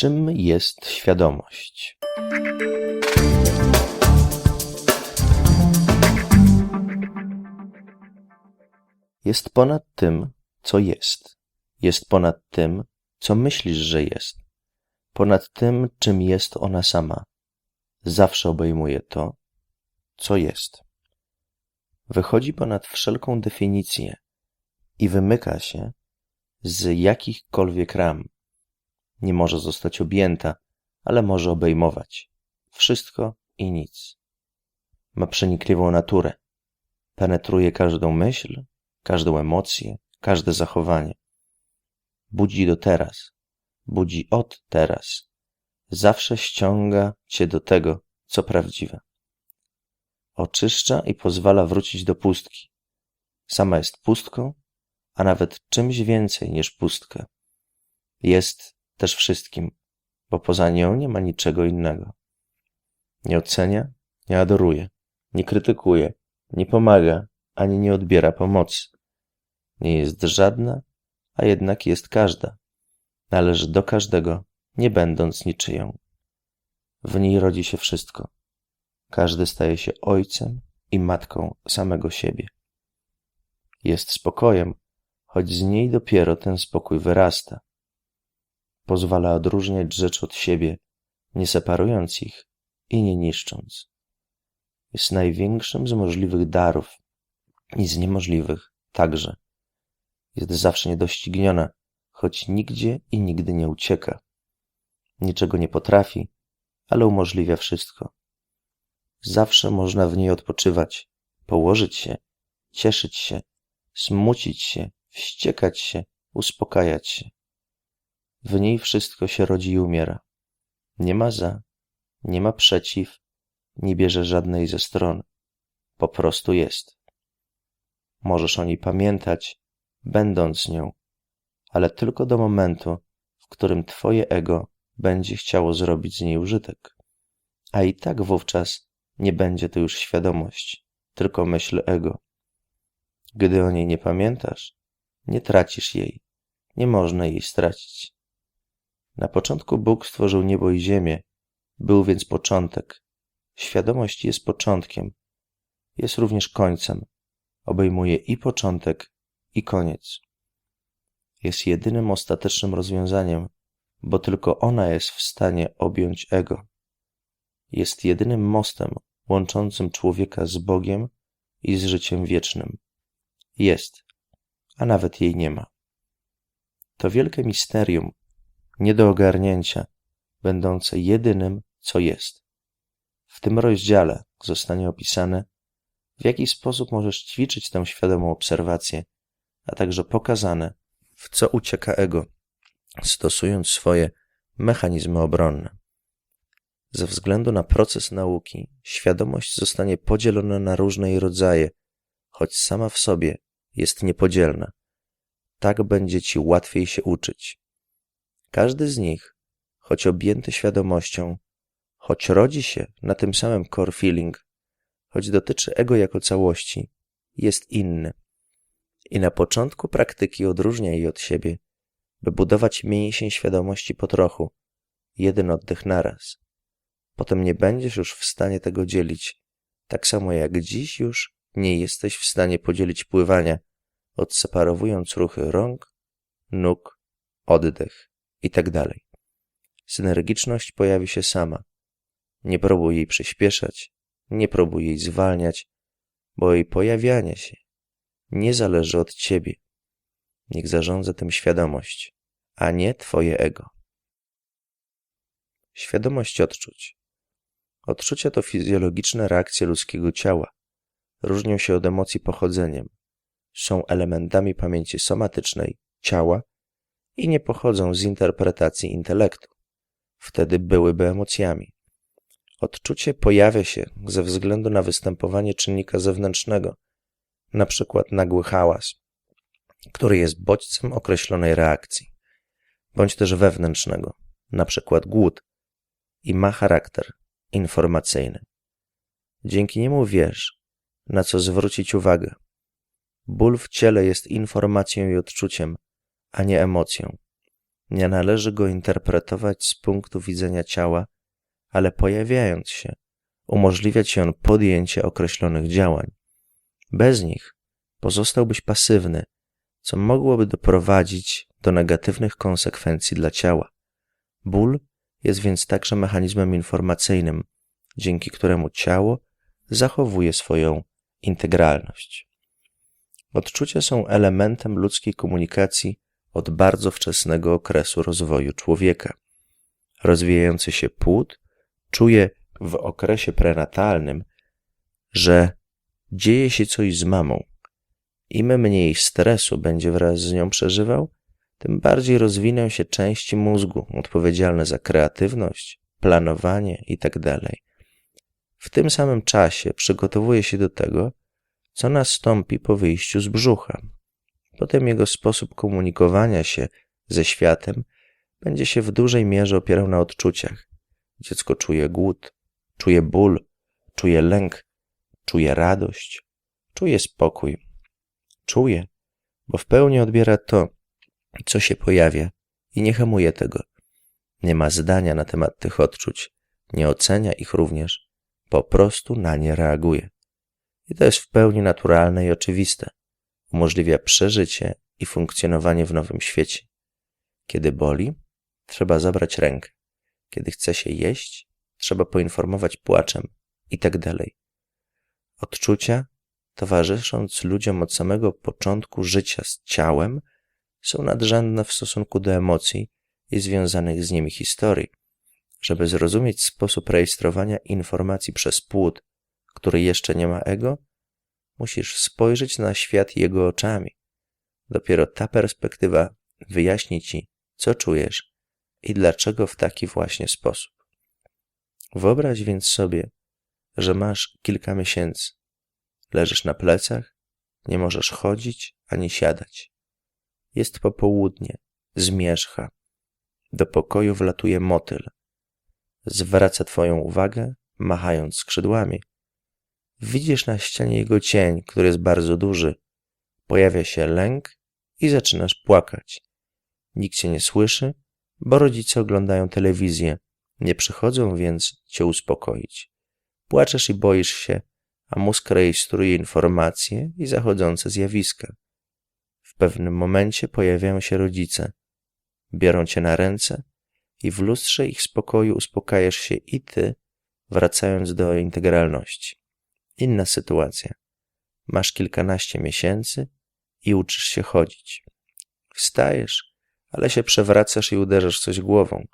Czym jest świadomość? Jest ponad tym, co jest. Jest ponad tym, co myślisz, że jest. Ponad tym, czym jest ona sama. Zawsze obejmuje to, co jest. Wychodzi ponad wszelką definicję i wymyka się z jakichkolwiek ram. Nie może zostać objęta, ale może obejmować wszystko i nic. Ma przenikliwą naturę. Penetruje każdą myśl, każdą emocję, każde zachowanie. Budzi do teraz, budzi od teraz. Zawsze ściąga cię do tego, co prawdziwe. Oczyszcza i pozwala wrócić do pustki. Sama jest pustką, a nawet czymś więcej niż pustkę. Jest też wszystkim, bo poza nią nie ma niczego innego. Nie ocenia, nie adoruje, nie krytykuje, nie pomaga, ani nie odbiera pomocy. Nie jest żadna, a jednak jest każda. Należy do każdego, nie będąc niczyją. W niej rodzi się wszystko. Każdy staje się ojcem i matką samego siebie. Jest spokojem, choć z niej dopiero ten spokój wyrasta. Pozwala odróżniać rzecz od siebie, nie separując ich i nie niszcząc. Jest największym z możliwych darów i z niemożliwych także. Jest zawsze niedościgniona, choć nigdzie i nigdy nie ucieka. Niczego nie potrafi, ale umożliwia wszystko. Zawsze można w niej odpoczywać, położyć się, cieszyć się, smucić się, wściekać się, uspokajać się. W niej wszystko się rodzi i umiera. Nie ma za, nie ma przeciw, nie bierze żadnej ze stron. Po prostu jest. Możesz o niej pamiętać, będąc nią, ale tylko do momentu, w którym twoje ego będzie chciało zrobić z niej użytek. A i tak wówczas nie będzie to już świadomość, tylko myśl ego. Gdy o niej nie pamiętasz, nie tracisz jej, nie można jej stracić. Na początku Bóg stworzył niebo i ziemię, był więc początek. Świadomość jest początkiem, jest również końcem, obejmuje i początek, i koniec. Jest jedynym ostatecznym rozwiązaniem, bo tylko ona jest w stanie objąć ego. Jest jedynym mostem łączącym człowieka z Bogiem i z życiem wiecznym. Jest, a nawet jej nie ma. To wielkie misterium, nie do ogarnięcia, będące jedynym, co jest. W tym rozdziale zostanie opisane, w jaki sposób możesz ćwiczyć tę świadomą obserwację, a także pokazane, w co ucieka ego, stosując swoje mechanizmy obronne. Ze względu na proces nauki, świadomość zostanie podzielona na różne jej rodzaje, choć sama w sobie jest niepodzielna. Tak będzie ci łatwiej się uczyć. Każdy z nich, choć objęty świadomością, choć rodzi się na tym samym core feeling, choć dotyczy ego jako całości, jest inny. I na początku praktyki odróżnia je od siebie, by budować mięsień świadomości po trochu, jeden oddech naraz. Potem nie będziesz już w stanie tego dzielić, tak samo jak dziś już nie jesteś w stanie podzielić pływania, odseparowując ruchy rąk, nóg, oddech itd. Tak Synergiczność pojawi się sama. Nie próbuj jej przyspieszać, nie próbuj jej zwalniać, bo jej pojawianie się nie zależy od ciebie. Niech zarządza tym świadomość, a nie twoje ego. Świadomość odczuć. Odczucia to fizjologiczne reakcje ludzkiego ciała. Różnią się od emocji pochodzeniem. Są elementami pamięci somatycznej ciała i nie pochodzą z interpretacji intelektu. Wtedy byłyby emocjami. Odczucie pojawia się ze względu na występowanie czynnika zewnętrznego, na przykład nagły hałas, który jest bodźcem określonej reakcji, bądź też wewnętrznego, na przykład głód, i ma charakter informacyjny. Dzięki niemu wiesz, na co zwrócić uwagę. Ból w ciele jest informacją i odczuciem, a nie emocją. Nie należy go interpretować z punktu widzenia ciała, ale pojawiając się, umożliwia ci on podjęcie określonych działań. Bez nich pozostałbyś pasywny, co mogłoby doprowadzić do negatywnych konsekwencji dla ciała. Ból jest więc także mechanizmem informacyjnym, dzięki któremu ciało zachowuje swoją integralność. Odczucia są elementem ludzkiej komunikacji od bardzo wczesnego okresu rozwoju człowieka. Rozwijający się płód czuje w okresie prenatalnym, że dzieje się coś z mamą. Im mniej stresu będzie wraz z nią przeżywał, tym bardziej rozwiną się części mózgu odpowiedzialne za kreatywność, planowanie itd. Tak w tym samym czasie przygotowuje się do tego, co nastąpi po wyjściu z brzucha. Potem jego sposób komunikowania się ze światem będzie się w dużej mierze opierał na odczuciach. Dziecko czuje głód, czuje ból, czuje lęk, czuje radość, czuje spokój. Czuje, bo w pełni odbiera to, co się pojawia i nie hamuje tego. Nie ma zdania na temat tych odczuć, nie ocenia ich również, po prostu na nie reaguje. I to jest w pełni naturalne i oczywiste. Umożliwia przeżycie i funkcjonowanie w nowym świecie. Kiedy boli, trzeba zabrać rękę. Kiedy chce się jeść, trzeba poinformować płaczem i tak dalej. Odczucia, towarzysząc ludziom od samego początku życia z ciałem, są nadrzędne w stosunku do emocji i związanych z nimi historii. Żeby zrozumieć sposób rejestrowania informacji przez płód, który jeszcze nie ma ego, musisz spojrzeć na świat jego oczami. Dopiero ta perspektywa wyjaśni ci, co czujesz i dlaczego w taki właśnie sposób. Wyobraź więc sobie, że masz kilka miesięcy. Leżysz na plecach, nie możesz chodzić ani siadać. Jest popołudnie, zmierzcha. Do pokoju wlatuje motyl. Zwraca twoją uwagę, machając skrzydłami. Widzisz na ścianie jego cień, który jest bardzo duży. Pojawia się lęk i zaczynasz płakać. Nikt cię nie słyszy, bo rodzice oglądają telewizję. Nie przychodzą więc cię uspokoić. Płaczesz i boisz się, a mózg rejestruje informacje i zachodzące zjawiska. W pewnym momencie pojawiają się rodzice. Biorą cię na ręce i w lustrze ich spokoju uspokajasz się i ty, wracając do integralności. Inna sytuacja. Masz kilkanaście miesięcy i uczysz się chodzić. Wstajesz, ale się przewracasz i uderzasz coś głową.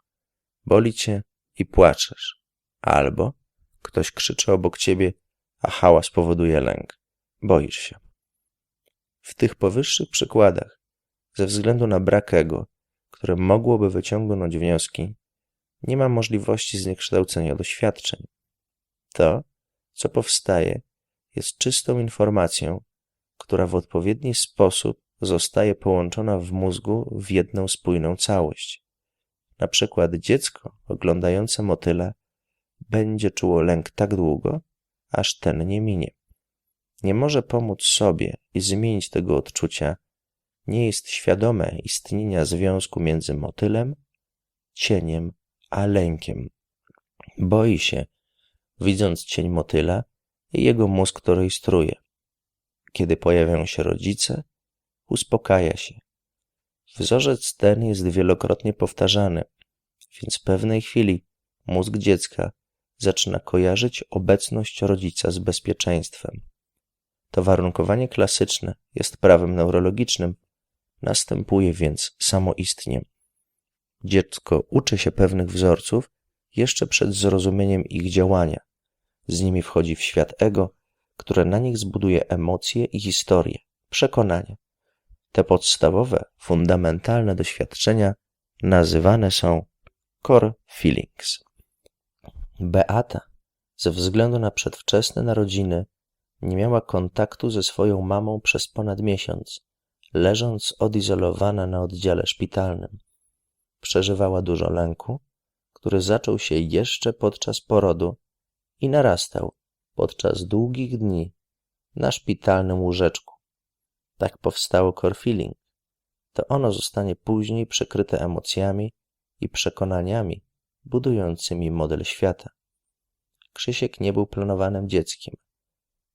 Boli cię i płaczesz. Albo ktoś krzyczy obok ciebie, a hałas powoduje lęk. Boisz się. W tych powyższych przykładach, ze względu na brak ego, które mogłoby wyciągnąć wnioski, nie ma możliwości zniekształcenia doświadczeń. To, co powstaje, jest czystą informacją, która w odpowiedni sposób zostaje połączona w mózgu w jedną spójną całość. Na przykład dziecko oglądające motyla będzie czuło lęk tak długo, aż ten nie minie. Nie może pomóc sobie i zmienić tego odczucia, nie jest świadome istnienia związku między motylem, cieniem a lękiem. Boi się, widząc cień motyla i jego mózg to rejestruje. Kiedy pojawiają się rodzice, uspokaja się. Wzorzec ten jest wielokrotnie powtarzany, więc w pewnej chwili mózg dziecka zaczyna kojarzyć obecność rodzica z bezpieczeństwem. To warunkowanie klasyczne jest prawem neurologicznym, następuje więc samoistnie. Dziecko uczy się pewnych wzorców jeszcze przed zrozumieniem ich działania. Z nimi wchodzi w świat ego, które na nich zbuduje emocje i historie, przekonania. Te podstawowe, fundamentalne doświadczenia nazywane są core feelings. Beata, ze względu na przedwczesne narodziny, nie miała kontaktu ze swoją mamą przez ponad miesiąc, leżąc odizolowana na oddziale szpitalnym. Przeżywała dużo lęku, który zaczął się jeszcze podczas porodu i narastał podczas długich dni na szpitalnym łóżeczku. Tak powstało core feeling. to ono zostanie później przykryte emocjami i przekonaniami budującymi model świata. Krzysiek nie był planowanym dzieckiem.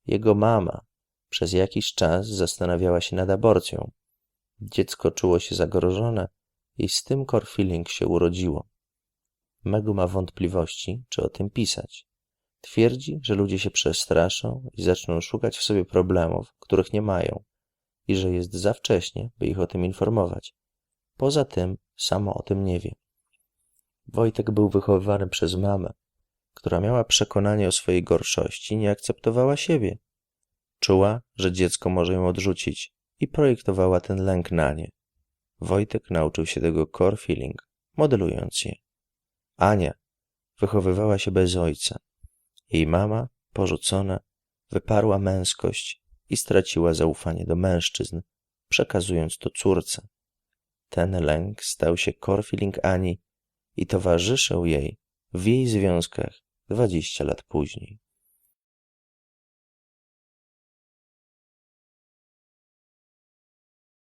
Jego mama przez jakiś czas zastanawiała się nad aborcją. Dziecko czuło się zagrożone i z tym core feeling się urodziło. Megu ma wątpliwości, czy o tym pisać. Twierdzi, że ludzie się przestraszą i zaczną szukać w sobie problemów, których nie mają, i że jest za wcześnie, by ich o tym informować. Poza tym, samo o tym nie wie. Wojtek był wychowywany przez mamę, która miała przekonanie o swojej gorszości nie akceptowała siebie. Czuła, że dziecko może ją odrzucić i projektowała ten lęk na nie. Wojtek nauczył się tego core feeling, modelując je. Ania wychowywała się bez ojca. Jej mama, porzucona, wyparła męskość i straciła zaufanie do mężczyzn, przekazując to córce. Ten lęk stał się core feeling Ani i towarzyszył jej w jej związkach dwadzieścia lat później.